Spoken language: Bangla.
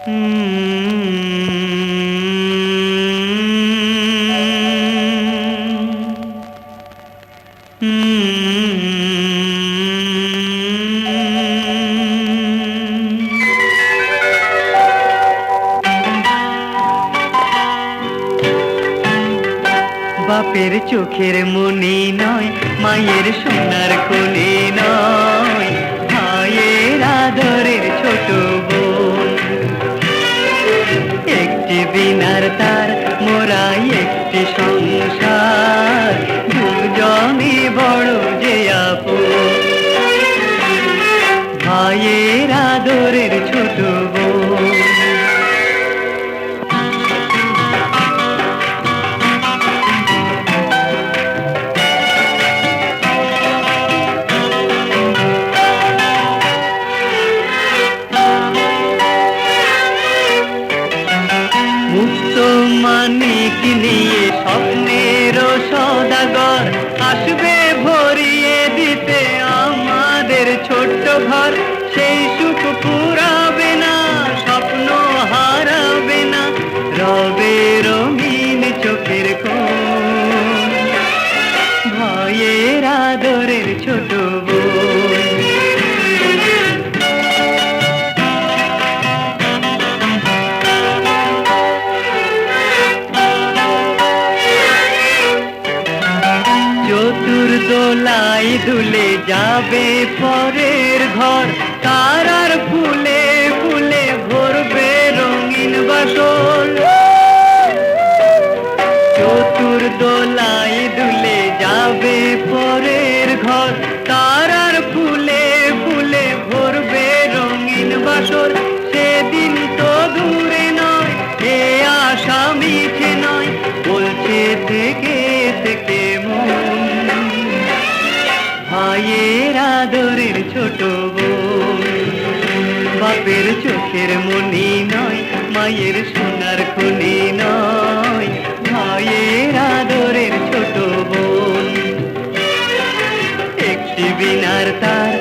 বাপের চোখের মনি নয় মায়ের সোনার কোলে নয়। একটি সংসার দুজনে বড় যে আপন। ভাইয়ের আদরের মানিক নিয়ে স্বপ্নের সদাগর? আসবে ভরিয়ে দিতে আমাদের ছোট্ট ঘর। সেই সুখ পুরাবে না, স্বপ্ন হারাবে না। রবে রঙিন চোখের কোন ভয়ের আদরের ছোট বোন। দোলাই দুলে যাবে পরের ঘর। তারার ফুলে ফুলে ভরবে রঙিন বাসন। চতুর দোলাই দুলে যাবে পরের ভাইয়ের আদরের ছোট বাপের চোখের মনি নয়, মায়ের সোনার খুনি নয় মায়ের আদরের ছোট বোন। একটি বিনার তার